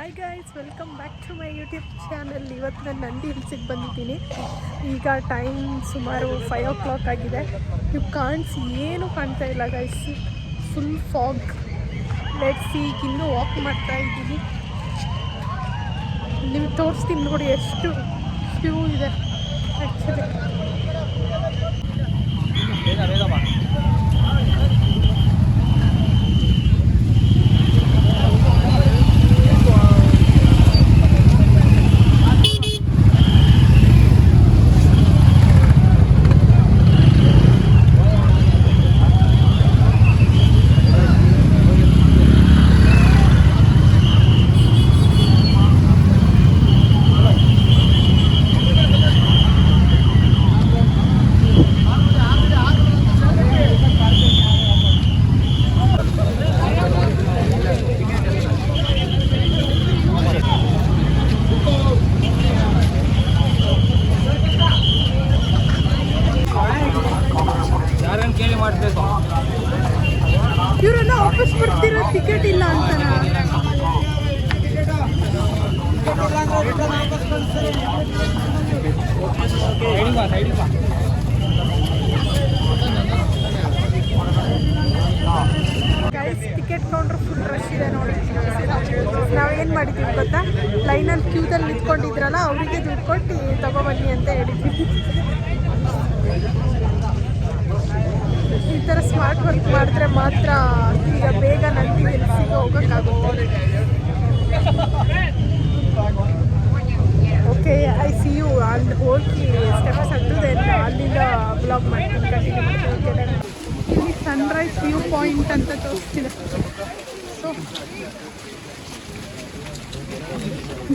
Hi guys welcome back to my YouTube channel ಇವತ್ತು ನಾನು ನಂದಿ ಹಿಲ್ಸಿಗೆ ಬಂದಿದ್ದೀನಿ. ಈಗ ಟೈಮ್ ಸುಮಾರು ಫೈವ್ ಓ ಕ್ಲಾಕ್ ಆಗಿದೆ ನೀವು ಕಾಣ್ಸ್ ಏನು ಕಾಣ್ತಾ ಇಲ್ಲ ಗೈಸ್ ಫುಲ್ ಫಾಗ್ ಲೆಟ್ಸ್ ಈಗ ಇನ್ನೂ ವಾಕ್ ಮಾಡ್ತಾ ಇದ್ದೀನಿ. ನಿಮ್ಗೆ ತೋರಿಸ್ತೀನಿ ನೋಡಿ, ಎಷ್ಟು ಫ್ಯೂ ಇದೆ. ಆ್ಯಕ್ಚುಲಿ ಮಾಡಿಸ್ಬೇಕು ಇವರೆಲ್ಲ ವಾಪಸ್ ಬರ್ತಿರೋ ಟಿಕೆಟ್ ಇಲ್ಲ ಅಂತ guys ticket counter full rush ಇದೆ ನೋಡಿ. ನಾವೇನು ಮಾಡಿದ್ದೀವಿ ಗೊತ್ತಾ? ಲೈನಲ್ಲಿ ಕ್ಯೂದಲ್ಲಿ ನಿಂತ್ಕೊಂಡಿದ್ರಲ್ಲ, ಅವರಿಗೆ ದುಡ್ಡು ಕೊಟ್ಟು ತಗೊಬನ್ನಿ ಅಂತ ಹೇಳಿದ್ವಿ. ಈ ಥರ ಸ್ಮಾರ್ಟ್ ವರ್ಕ್ ಮಾಡಿದ್ರೆ ಮಾತ್ರ ಈಗ ಬೇಗ ನಂದಿ ಹಿಲ್ಸಿಗೆ ಹೋಗೋಕ್ಕಾಗುತ್ತೆ. ಓಕೆ ಐ ಸಿ ಯು ಅಲ್ಲಿ ಹೋಗಿ ಸ್ಟೆಪ್ಸ್ ಹತ್ತದೇನು ಅಲ್ಲಿಂದ ಬ್ಲಾಗ್ ಮಾಡ್ತೀನಿ ಇಲ್ಲಿ ಸನ್ರೈಸ್ ವ್ಯೂ ಪಾಯಿಂಟ್ ಅಂತ ತೋರಿಸ್ತಿದೆ ಸೊ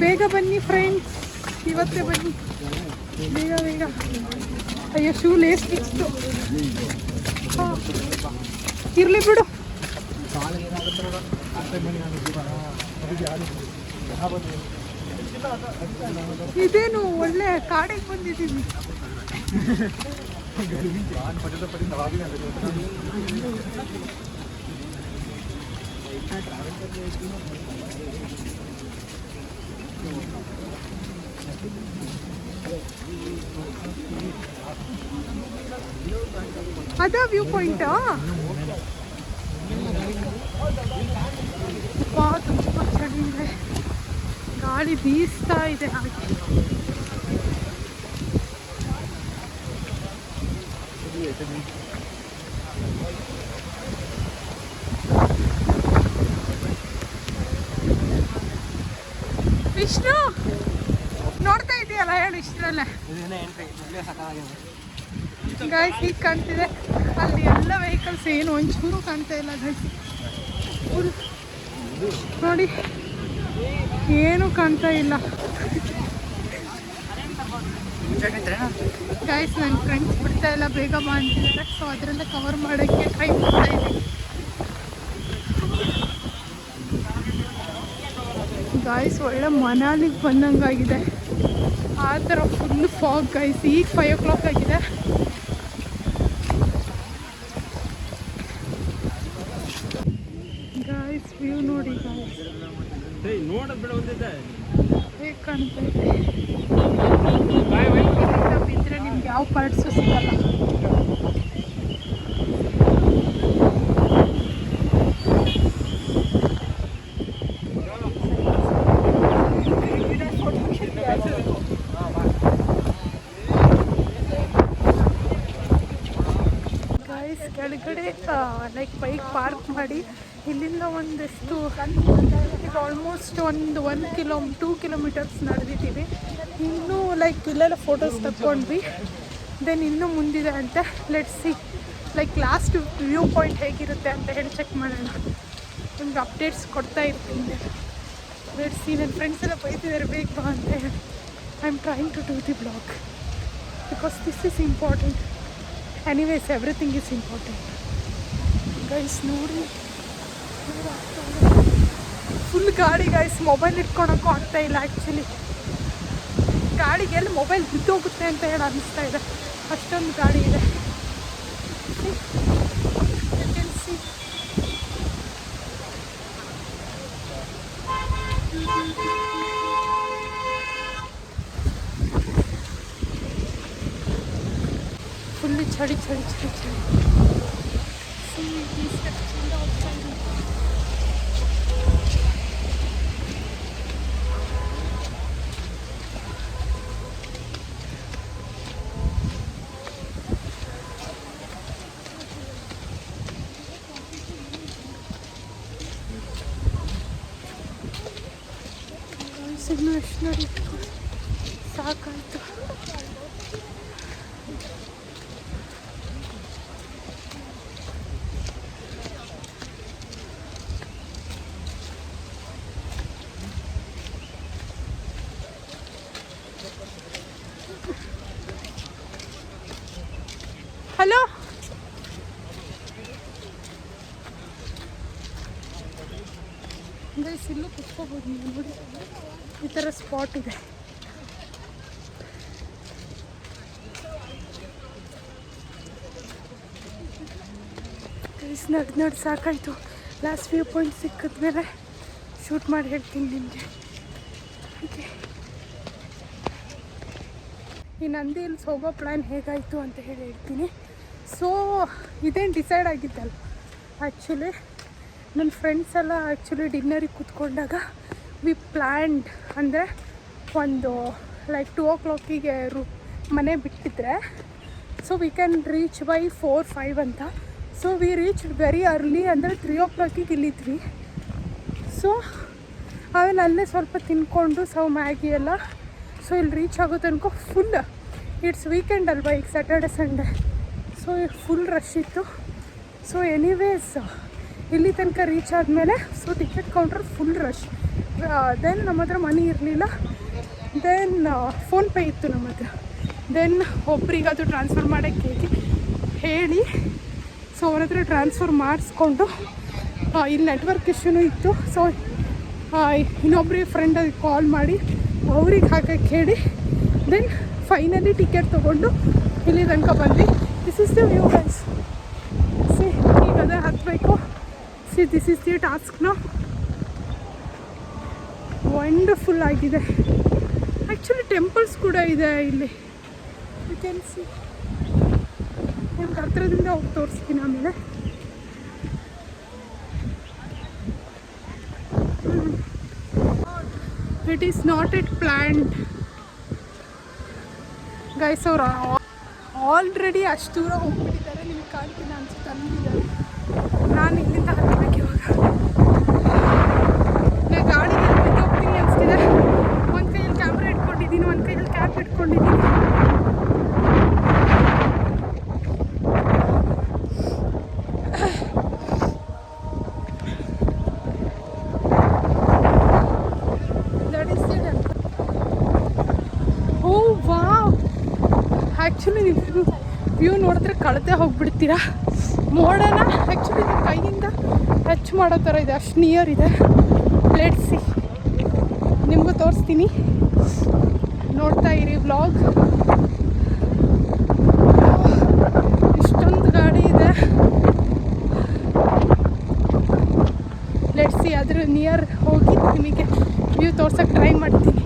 ಬೇಗ ಬನ್ನಿ ಫ್ರೆಂಡ್ಸ್ ಇವತ್ತೇ ಬನ್ನಿ. ಬೇಗ ಬೇಗ. ಅಯ್ಯೋ ಶೂ ಲೇಸ್ ಬಿತ್ತು ಇರಲಿ ಬಿಡು. ಇದೇನು ಒಳ್ಳೆ ಕಾಡಿಗೆ ಬಂದಿದ್ದೀವಿ ಅದ ವ್ಯೂ ಪಾಯಿಂಟಾ ತುಂಬ ಚೆನ್ನಾಗಿದೆ. ಇದೆ ಗಾಳಿ ಬೀಸ್ತಾ ಇದೆ. ಹಾಗೆ ವಿಷ್ಣು! ಹೇಳು ಇಷ್ಟರಲ್ಲೇ ಗಾಯ್ಸ್ ಈಗ ಕಾಣ್ತಿದೆ. ಅಲ್ಲಿ ಎಲ್ಲ ವೆಹಿಕಲ್ಸ್ ಏನು ಒಂಚೂರು ಕಾಣ್ತಾ ಇಲ್ಲ ಗಾಯ್ಸ್ ನೋಡಿ ಏನು ಕಾಣ್ತಾ ಇಲ್ಲ. ಗಾಯ್ಸ್ ನನ್ನ ಫ್ರೆಂಡ್ಸ್ ಬಿಡ್ತಾ ಇಲ್ಲ ಬೇಗ ಬಾ ಅಂತಿದ್ದಾರೆ. ಸೊ ಅದರಿಂದ ಕವರ್ ಮಾಡೋಕ್ಕೆ ಟ್ರೈ ಮಾಡ್ತಾ ಇದ್ದೀನಿ ಗಾಯ್ಸ್ ಒಳ್ಳೆ ಮನಾಲಿಗೆ ಬಂದಂಗಾಗಿದೆ. ಫುಲ್ ಫಾಗ್ ಗೈಸ್ ಈಗ ಫೈವ್ ಓ ಕ್ಲಾಕ್ ಆಗಿದೆ. ಗಾಯ್ಸ್ ವ್ಯೂ ನೋಡಿ ಹೇಗೆ ಕಾಣ್ತಾ ಇದೆ. ಇದರಿಂದ ಬಿದ್ದರೆ ನಿಮ್ಗೆ ಯಾವ ಪಾರ್ಟ್ಸು ಸಿಗಲ್ಲ ಗಾಯ್ಸ್ ಕೆಳಗಡೆ ಲೈಕ್ ಬೈಕ್ ಪಾರ್ಕ್ ಮಾಡಿ. ಇಲ್ಲಿಂದ ಒಂದೆಷ್ಟು ಈಗ ಆಲ್ಮೋಸ್ಟ್ ಒಂದು ಒನ್ ಕಿಲೋ ಟೂ ಕಿಲೋಮೀಟರ್ಸ್ ನಡೆದಿದ್ದೀವಿ. ಇನ್ನೂ ಲೈಕ್ ಇಲ್ಲೆಲ್ಲ ಫೋಟೋಸ್ ತಗೊಂಡ್ವಿ ದೆನ್ ಇನ್ನೂ ಮುಂದಿದೆ ಅಂತ see like last view point ಹೇಗಿರುತ್ತೆ ಅಂತ ಹೇಳಿ ಚೆಕ್ ಮಾಡೋಣ. ನಿಮ್ಗೆ ಅಪ್ಡೇಟ್ಸ್ ಕೊಡ್ತಾ ಇರ್ತೀನಿ. ಸಿ ನನ್ನ ಫ್ರೆಂಡ್ಸ್ ಎಲ್ಲ ಬೈತಿದ್ದಾರೆ ಬೇಗ ಬಾ ಅಂತ ಹೇಳಿ. I am trying to do the blog because this is important anyways everything is important guys नोड़ी full गाड़ी, गाइस मोबाइल इटकोड़क आगता आक्चुअली गाड़ी के मोबाइल बिंदोगे अंत अन्स्त अस्ट गाड़ी है छड़ी छड़ी छड़ी छड़ी। ಸಿಗ್ನಲ್ ಎಷ್ಟು ನಡೀತು ಸಾಕಾಯ್ತು ಹಲೋ ಗೈಸ್ ಇಲ್ಲೂ ಕುತ್ಕೋಬೋದು ನೀವು ನೋಡಿ ಈ ಥರ ಸ್ಪಾಟ್ ಇದೆ. ನೋಡಿ, ನಡ್, ಸಾಕಾಯಿತು. ಲಾಸ್ಟ್ ವ್ಯೂ ಪಾಯಿಂಟ್ ಸಿಕ್ಕಿದ್ಮೇಲೆ ಶೂಟ್ ಮಾಡಿ ಹೇಳ್ತೀನಿ ನಿಮಗೆ. ಈ ನಂದಿ ಇಲ್ಲಿ ಹೋಗೋ ಪ್ಲ್ಯಾನ್ ಹೇಗಾಯಿತು ಅಂತ ಹೇಳಿ ಹೇಳ್ತೀನಿ. ಸೊ ಇದೇನು ಡಿಸೈಡ್ ಆಗಿದ್ದಲ್ಲ ಆ್ಯಕ್ಚುಲಿ ನನ್ನ ಫ್ರೆಂಡ್ಸ್ ಎಲ್ಲ ಆ್ಯಕ್ಚುಲಿ ಡಿನ್ನರಿಗೆ ಕೂತ್ಕೊಂಡಾಗ ವಿ ಪ್ಲ್ಯಾಂಡ್ ಅಂದರೆ ಒಂದು ಲೈಕ್ ಟು ಓ ಕ್ಲಾಕಿಗೆ ರು ಮನೆ ಬಿಟ್ಟಿದ್ರೆ so we can reach by four five ಅಂತ. So we reach very early ಅಂದರೆ ತ್ರೀ ಓ ಕ್ಲಾಕಿಗೆ ಇಲ್ಲಿದ್ವಿ. ಸೊ ಆಮೇಲೆ ಅಲ್ಲೇ ಸ್ವಲ್ಪ ತಿನ್ಕೊಂಡು ಸೌ ಮ್ಯಾಗಿ ಎಲ್ಲ ಸೊ ಇಲ್ಲಿ ರೀಚ್ ಆಗೋ ತನಕ ಫುಲ್ ಇಟ್ಸ್ ವೀಕೆಂಡ್ ಅಲ್ವಾ ಈಗ ಸ್ಯಾಟರ್ಡೆ ಸಂಡೇ ಸೊ ಈಗ ಫುಲ್ ರಶ್ ಇತ್ತು. ಸೊ ಎನಿವೇಸ್ ಇಲ್ಲಿ ತನಕ ರೀಚ್ ಆದಮೇಲೆ so ticket counter full rush then ನಮ್ಮ ಹತ್ರ ಮನಿ ಇರಲಿಲ್ಲ. ದೆನ್ ಫೋನ್ಪೇ ಇತ್ತು ನಮ್ಮ ಹತ್ರ. ದೆನ್ ಅದು ಟ್ರಾನ್ಸ್ಫರ್ ಮಾಡೋಕ್ಕೆ ಹೇಳಿ. ಸೊ ಅವ್ರ ಹತ್ರ ಟ್ರಾನ್ಸ್ಫರ್ ಮಾಡಿಸ್ಕೊಂಡು ಇಲ್ಲಿ ನೆಟ್ವರ್ಕ್ ಇಶ್ಯೂನು ಇತ್ತು. ಸೊ ಇನ್ನೊಬ್ರಿಗೆ ಫ್ರೆಂಡ್ ಅಲ್ಲಿ ಕಾಲ್ ಮಾಡಿ, ಅವ್ರಿಗೆ ಹಾಕಕ್ಕೆ ಹೇಳಿ. ದೆನ್ ಫೈನಲಿ ಟಿಕೆಟ್ ತೊಗೊಂಡು ಇಲ್ಲಿ ತನಕ ಬಂದು this is the view see ಈಗ ಅದೇ ಹತ್ತಬೇಕು ಸಿ ದಿಸ್ ಇಸ್ ದಿ ಟಾಸ್ಕ್ನ ವಂಡರ್ಫುಲ್ ಆಗಿದೆ. ಆ್ಯಕ್ಚುಲಿ ಟೆಂಪಲ್ಸ್ ಕೂಡ ಇದೆ ಇಲ್ಲಿ. ಯು ಕ್ಯಾನ್ ಸಿ ನಿಮ್ಗೆ ಹತ್ರದಿಂದ ಹೋಗಿ ತೋರಿಸ್ತೀನಿ ಆಮೇಲೆ. It is not it plant guys ಅವ್ರು ಆಲ್ರೆಡಿ ಅಷ್ಟು ದೂರ ಹೋಗ್ಬಿಟ್ಟಿದ್ದಾರೆ. ನಿಮ್ಗೆ ಕಾಣ್ತೀನಿ ಅನ್ಸುತ್ತೆ. ನಾನು ಇಲ್ಲಿಂದ ವ್ಯೂ ನೋಡಿದ್ರೆ ಕಳೆದೇ ಹೋಗ್ಬಿಡ್ತೀರಾ? ಮೋಡನ ಆ್ಯಕ್ಚುಲಿ ಕೈಯಿಂದ ಟಚ್ ಮಾಡೋ ಥರ ಇದೆ, ಅಷ್ಟು ನಿಯರ್ ಇದೆ. ಸಿ ನಿಮಗೂ ತೋರಿಸ್ತೀನಿ. ನೋಡ್ತಾ ಇರಿ ವ್ಲಾಗ್ ಇಷ್ಟೊಂದು ಗಾಡಿ ಇದೆ. ಸಿ ಅದ್ರ ನಿಯರ್ ಹೋಗಿ ನಿಮಗೆ ವ್ಯೂ ತೋರ್ಸಕ್ಕೆ ಟ್ರೈ ಮಾಡ್ತೀನಿ.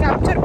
ಕ್ಯಾಪ್ಚರ್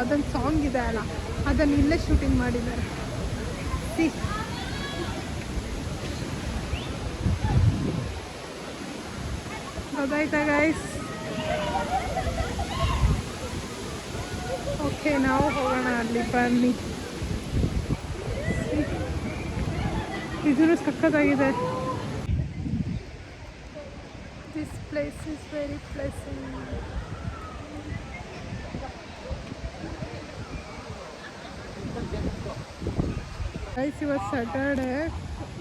ಅದೊಂದು ಸಾಂಗ್ ಇದೆ ಅಲ್ಲ, ಅದನ್ನು ಇಲ್ಲೇ ಶೂಟಿಂಗ್ ಮಾಡಿದ್ದಾರೆ. ಸಿ. ಗೊತ್ತಾಯ್ತಾ ಗೈಸ್ ಓಕೆ ನಾವು ಹೋಗೋಣ ಅಲ್ಲಿ, ಬನ್ನಿ. ಇದೂ ಸಕ್ಕತ್ತಾಗಿದೆ this place is very placing guys ಇವತ್ತು ಸ್ಯಾಟರ್ಡೆ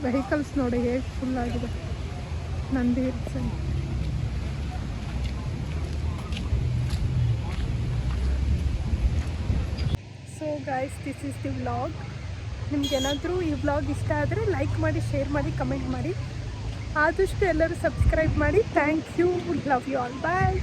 ವೆಹಿಕಲ್ಸ್ ನೋಡಿ ಹೇಗೆ ಫುಲ್ ಆಗಿದೆ. Nandi hills. So guys this is the vlog ನಿಮ್ಗೇನಾದರೂ ಈ ವ್ಲಾಗ್ ಇಷ್ಟ ಆದರೆ ಲೈಕ್ ಮಾಡಿ ಶೇರ್ ಮಾಡಿ ಕಮೆಂಟ್ ಮಾಡಿ. ಆದಷ್ಟು ಎಲ್ಲರೂ ಸಬ್ಸ್ಕ್ರೈಬ್ ಮಾಡಿ. Thank you love you all bye